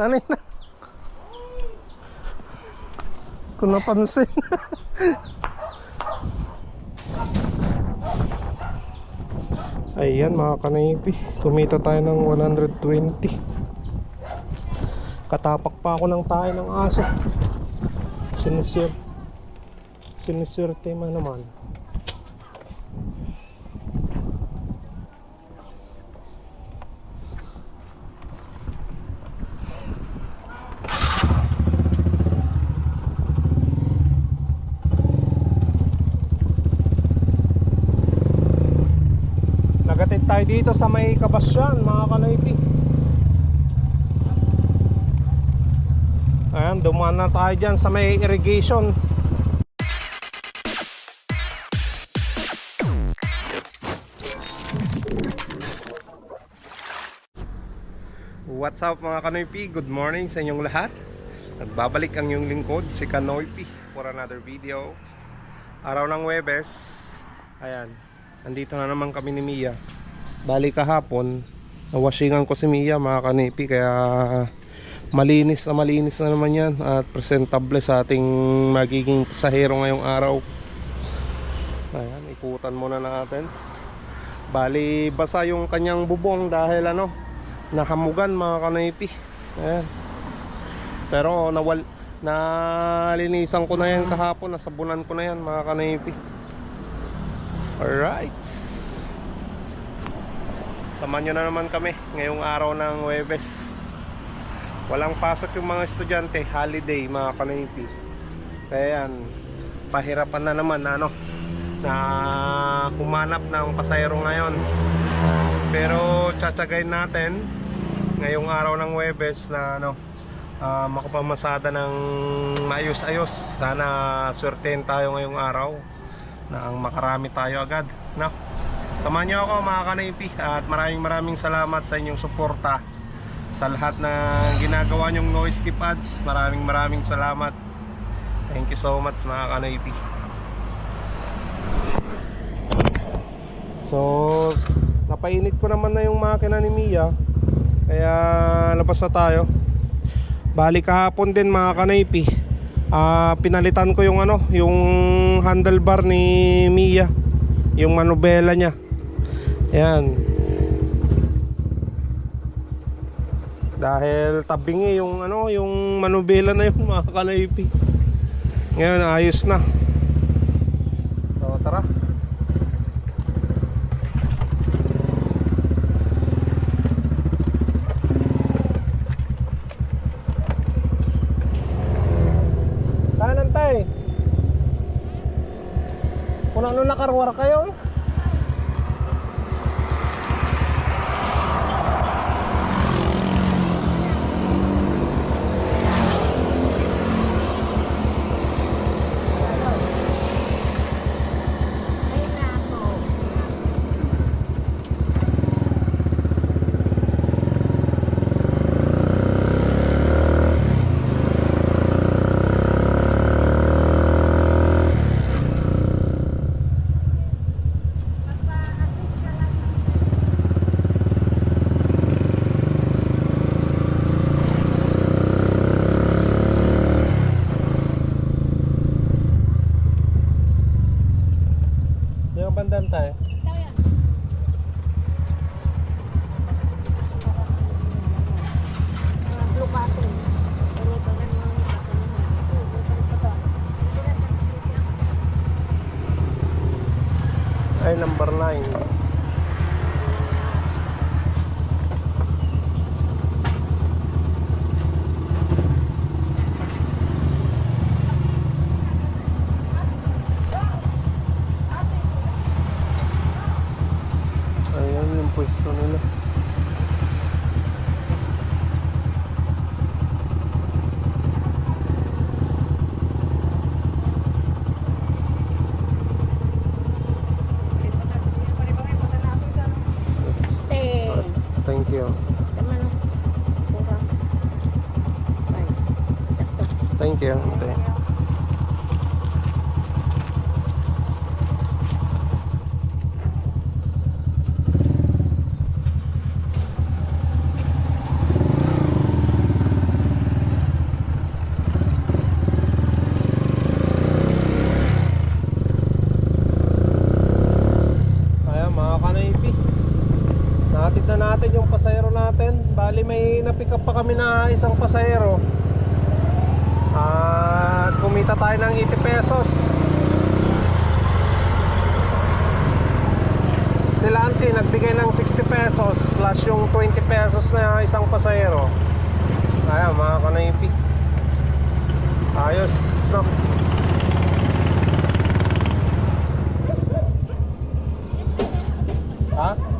Kanina. Kung napansin. Ayan mga kanipi. Kumita tayo ng 120. Katapak pa ako ng tayo ng aso. Sinisir. Sinisirte man naman. Nagatid tayo dito sa may kabasyan mga kanaypi. Ayan, dumaan na tayo dyan sa may irrigation. What's up mga kanoypi? Good morning sa inyong lahat. Nagbabalik ang inyong lingkod, si Kanoypi for another video. Araw ng Webes. Ayan, Andito na naman kami ni Mia. Bali kahapon, nawashingan ko si Mia mga kanipi kaya malinis na malinis na naman yan at presentable sa ating magiging pasahero ngayong araw. Ayan, ikutan muna natin. Bali basa yung kanyang bubong dahil ano, nahamugan mga kanipi. Ayan. Pero nawal nalinisan ko na yan kahapon, nasabunan ko na yan mga kanipi. Alright. Samahan nyo na naman kami ngayong araw ng Webes. Walang pasok yung mga estudyante, holiday mga kanaypi. Kaya yan, pahirapan na naman na ano, na humanap ng pasayro ngayon. Pero tsatsagayin natin ngayong araw ng Webes na ano, ah, makapamasada ng maayos-ayos. Sana swertein tayo ngayong araw na ang makarami tayo agad no? Samahan niyo ako mga kanaypi at maraming maraming salamat sa inyong suporta sa lahat na ginagawa nyong noise skip ads. Maraming maraming salamat. Thank you so much mga kanaypi. So napainit ko naman na yung makina ni Mia kaya labas na tayo. Bali kahapon din mga kanaypi Ah, pinalitan ko yung ano, yung handlebar ni Mia, yung manubela niya. Ayan. Dahil tabingi yung ano, yung manubela na yun mga kanaypi. Ngayon ayos na. Bali may napick up pa kami na isang pasahero. At kumita tayo ng 80 pesos. Sila auntie nagbigay ng 60 pesos plus yung 20 pesos na isang pasahero. Ayan mga kanaypi. Ayos no. Ha?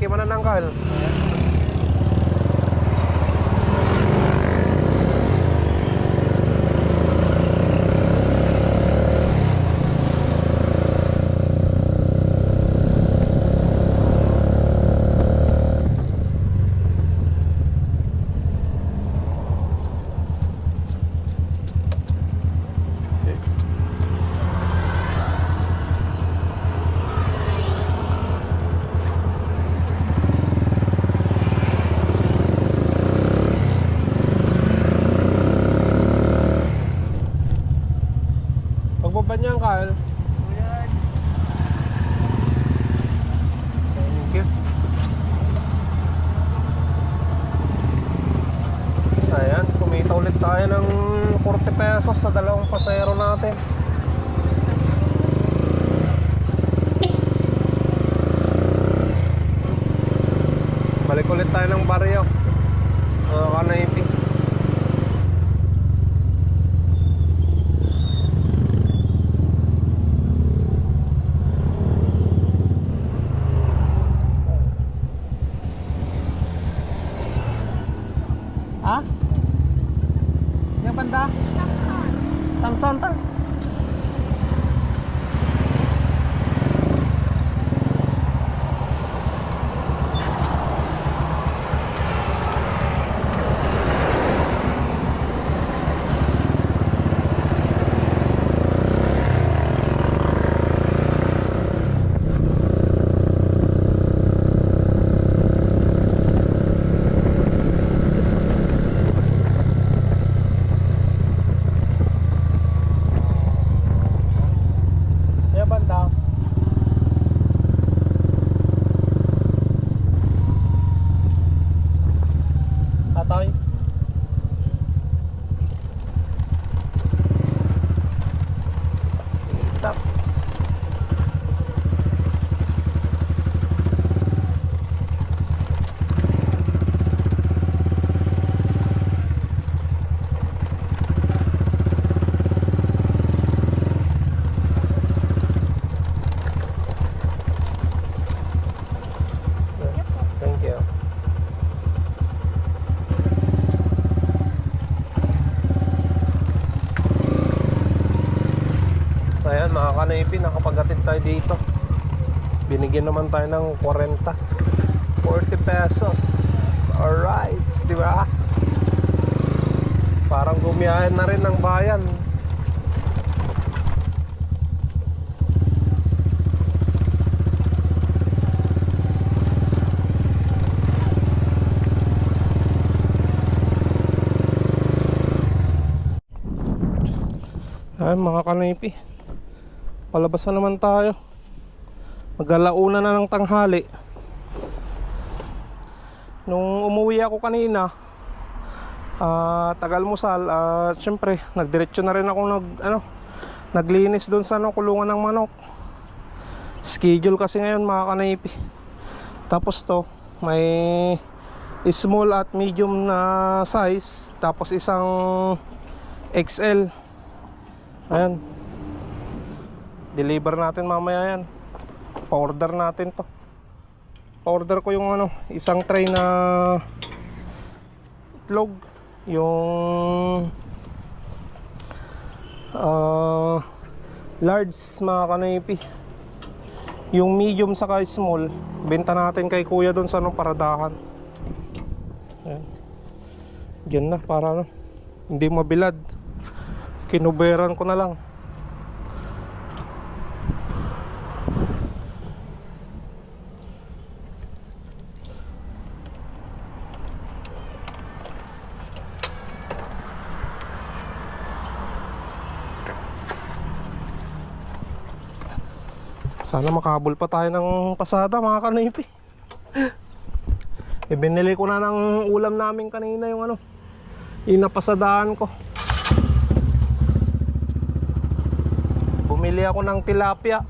Palengke mo na ng kal. Pagbaba niyan, Kyle. Thank you. Ayan, kumita ulit tayo ng 40 pesos sa dalawang pasayro natin. Balik ulit tayo ng baryo. Mga kanaypi. Ha? Yang banda? Samson ta? Yang banda? Tatoy? Tap. Thank you. So kanaypi, nakapaghatid tayo dito. Binigyan naman tayo ng 40. 40 pesos. Alright, di ba? Parang gumiyahin na rin ng bayan. Ayan mga kanaypi Palabas na naman tayo. Magalauna na ng tanghali. Nung umuwi ako kanina ah Tagal musal At syempre Nagdiretso na rin ako nag, ano, Naglinis doon sa ano, kulungan ng manok. Schedule kasi ngayon mga kanaypi. Tapos to May Small at medium na size Tapos isang XL Ayan. Deliver natin mamaya yan. Pa-order natin to. Pa-order ko yung ano, isang tray na itlog. Yung ah large mga kanaypi. Yung medium saka small, benta natin kay kuya doon sa ano, paradahan. Ayan. Diyan na para ano, hindi mabilad kinuberan ko na lang Sana makahabol pa tayo ng pasada mga kanipi. e binili ko na ng ulam namin kanina yung ano. Inapasadaan ko. Bumili ako ng tilapia.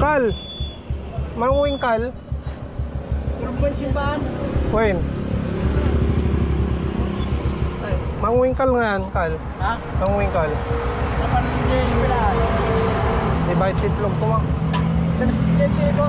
Kal. Manguwing kal. Urban simbahan. Wen. Ay, Manguwing kal nga yan, kal. ha? Manguwing kal. Kapan hindi simbahan? Di ba titlog ko ma? Tapos hindi ko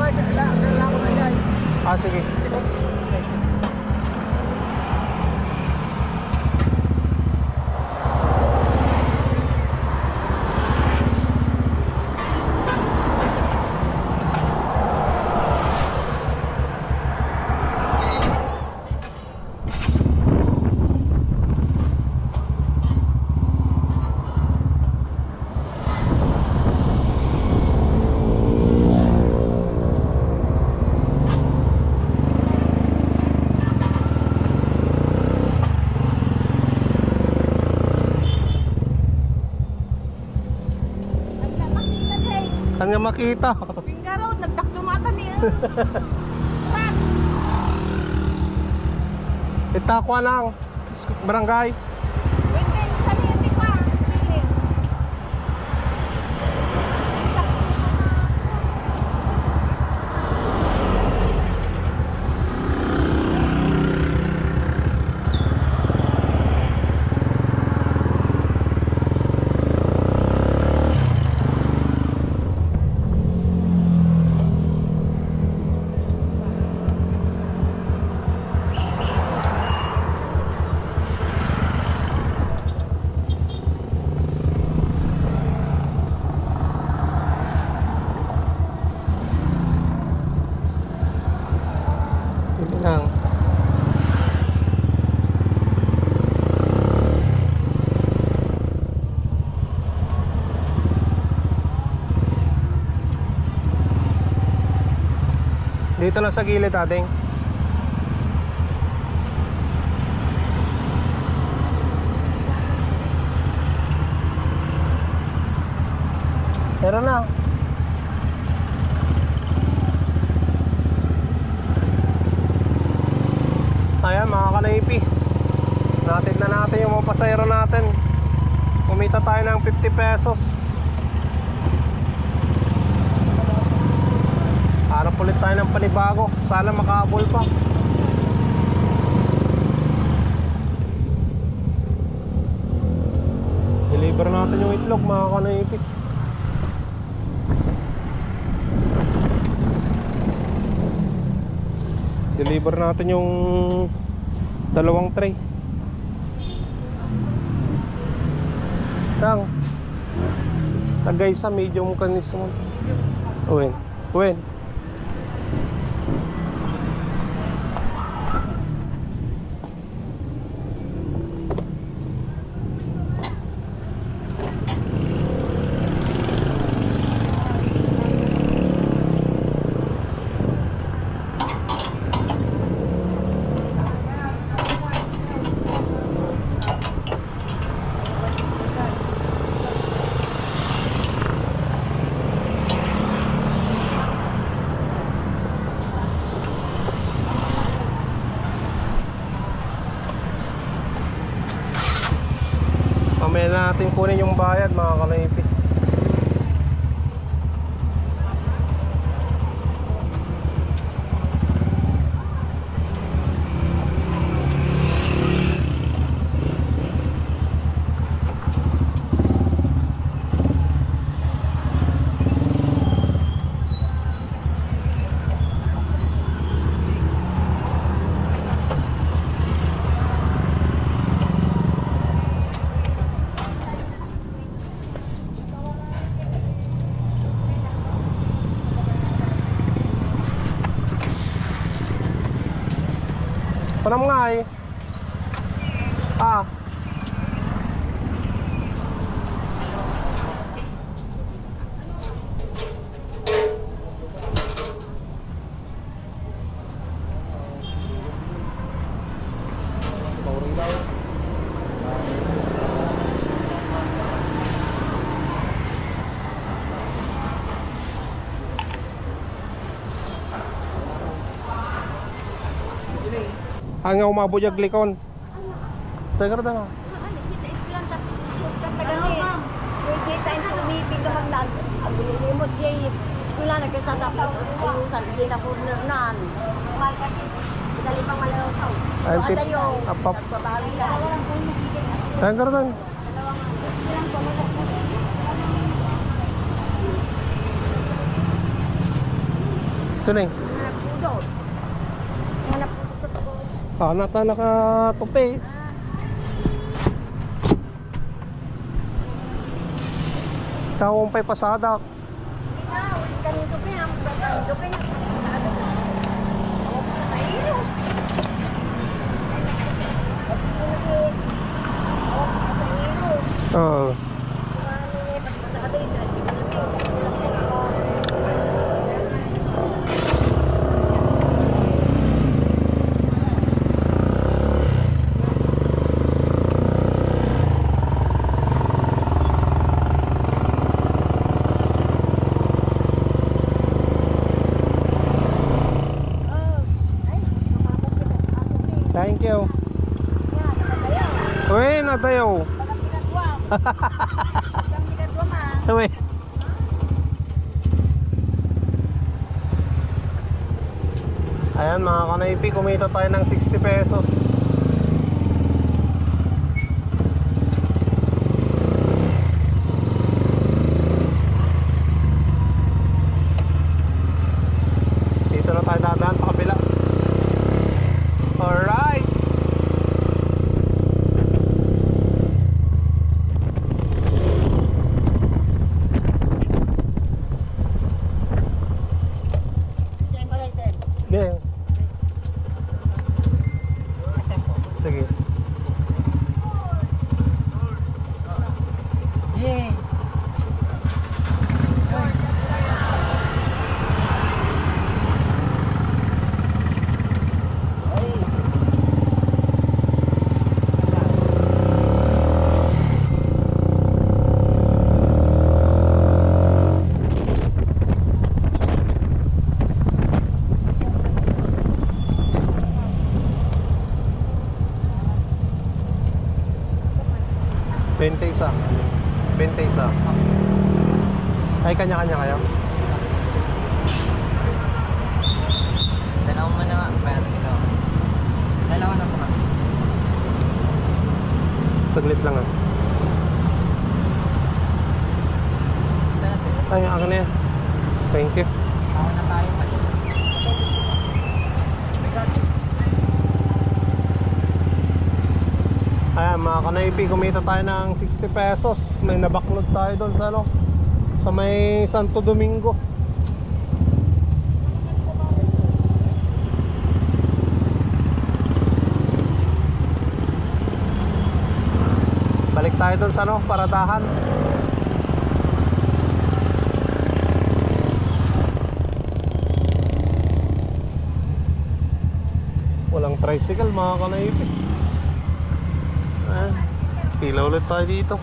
makita. Pingaro, nagdakdumata niya. Itakwa lang. Barangay. Wait, kami hindi pa. Sige. Yun lang. Dito na sa gilid ating. Meron na. Ayan mga kanaypi Natin na natin yung mga pasayro natin Kumita tayo ng 50 pesos Ulit tayo ng panibago Sana makahabol pa Deliver natin yung itlog mga kanaypi Deliver natin yung dalawang tray. Tang. Tagay sa medium kanis mo. Uwin. Uwin. Mamaya na natin kunin yung bayad mga kanaypi. Tanam nga eh. Ah. Hanga umabot yung glikon. Teka na nga. Ano, kita ispilan ta. Isip ka ta gani. Kaya kita yung tumipig ka maglag. Ang bilimot kay ispilan na kasi sa. Ayusan, hindi na kurnernan. Mahal kasi. Dali pang malaw ka. Ay, yung apap. Teka na. Ito eh. Ko. Ah, nata nakatupi. Kaumpay pasada. Ikaw, ganito pa yan. Ganito pa yan. Sabi ko. Ako pa sa ilos. Ako pa sa ilos. Oo. Thank you. Uy, natayo. Uy. Ayan mga kanaypi, kumita tayo ng 60 pesos. Dito na tayo dadaan sa kabila. Alright. Yeah. Sige. Bente isa. Bente isa. Ay, kanya-kanya kayo? Dalawa mo na nga. Pero ito. Dalawa na po kami. Saglit lang ah. Ay, akin na yan. Thank you. Ako na tayo pa. Ayan mga kanaypi, kumita tayo ng 60 pesos. May nabaklod tayo doon sa ano, sa may Santo Domingo. Balik tayo doon sa ano, paradahan. Walang tricycle mga kanaypi. Ah, pila ulit tayo dito.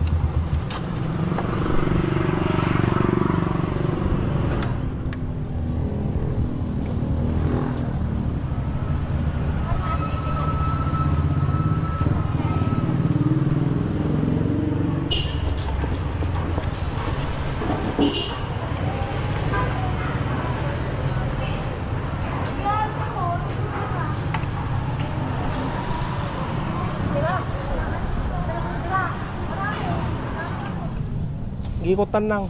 Gikutan lang.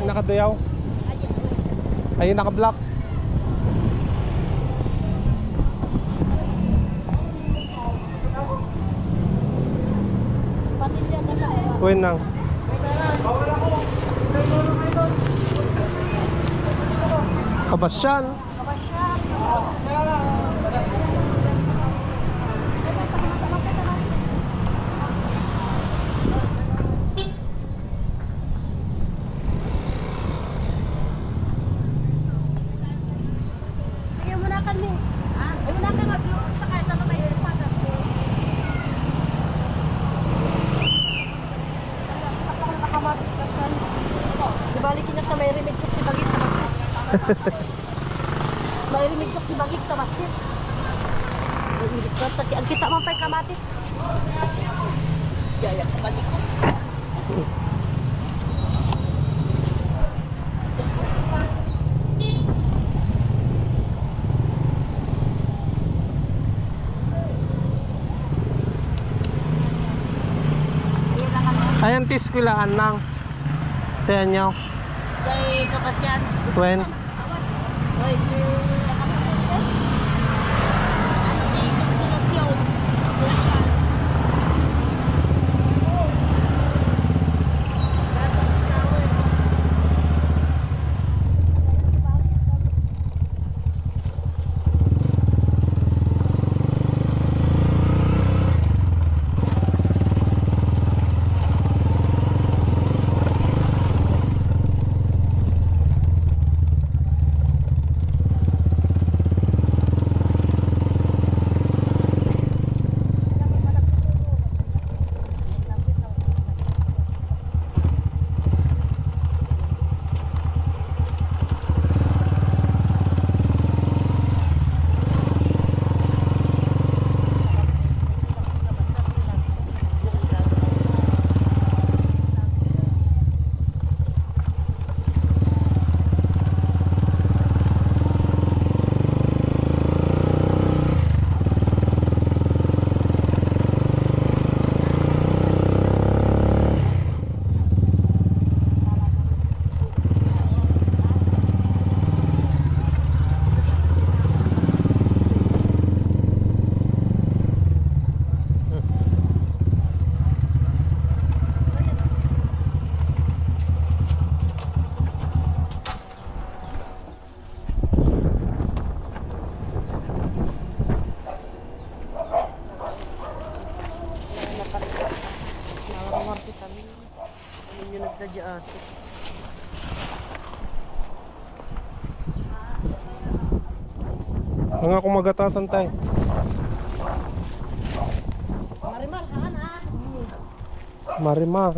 Ay, Nakadayaw. Ayun naka-block. When nang? Kabasyan. Sige, muna kami. Ah, muna ka mag-vlog sa kahit ano may ipada. Nakamatis ka kan masir. Ang kita man pa'y kamatis. Yaya, kabalik ko. Ayan, tiskwilaan lang. Tiyan nyo. Kay kapasyan. 20. Mga kumagatatan tayo. Marimal, haan ha? Marimar.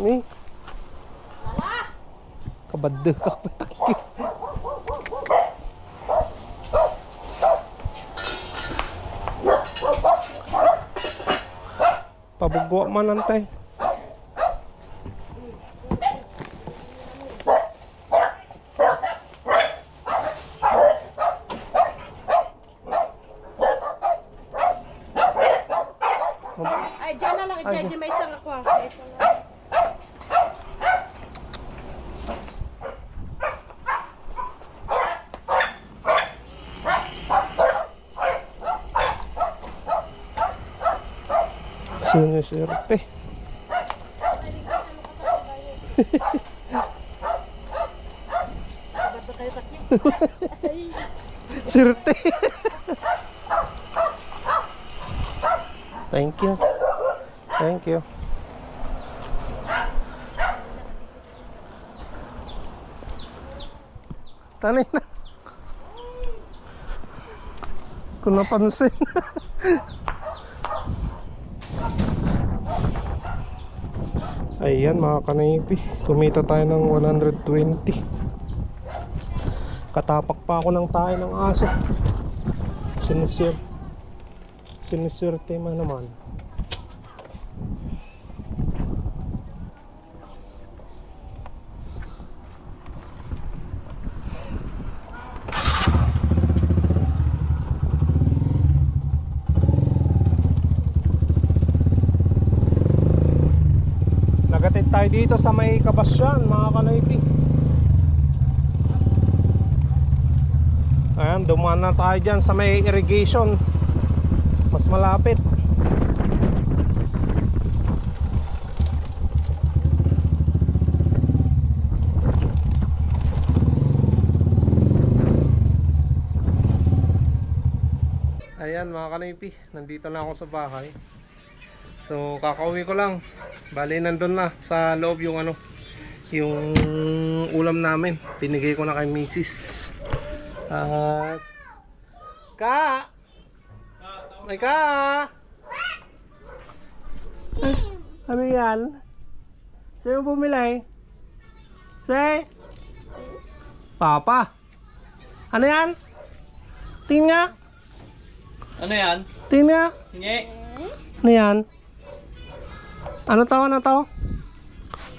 Ni? Kabadde ka pa takip. Pabugwa man antay. Ay, dyan na lang. Dyan, dyan may isang ako. ah. May isang ako. Swerte. Thank you. Thank you. Tanay na. Kung napansin. Ayan mga kanipi. Kumita tayo ng 120. Katapak pa ako ng tayo ng aso. Sinisir. Siniswerte man naman. Nagatid tayo dito sa may kabasyan mga kanaypi. Ayan, dumaan na tayo dyan sa may irrigation. malapit. Ayan mga kanipi, nandito na ako sa bahay. So kakauwi ko lang. Bali nandun na sa loob yung ano, yung ulam namin. Pinigay ko na kay Mrs. At Ka! May ka! Ay, Ano yan? Sino bumili? Say? Papa? Ano yan? Tingin nga? Ano yan? Tingin nga? Hingi. Ano yan? Ano to? Ano to?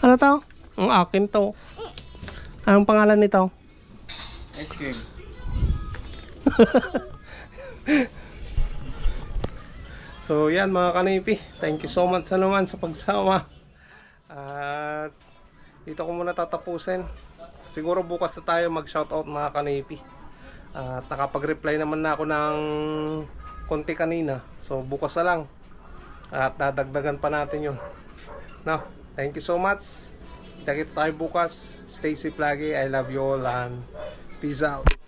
Ano to? Ang akin to. Anong pangalan nito? Ice cream. So yan mga kanipi, thank you so much na naman sa pagsama. At dito ko muna tatapusin. Siguro bukas na tayo mag-shoutout mga kanipi. At nakapag-reply naman na ako ng konti kanina. So bukas na lang. At dadagdagan pa natin yun. No, thank you so much. Kita tayo bukas. Stay safe lagi. I love you all and peace out.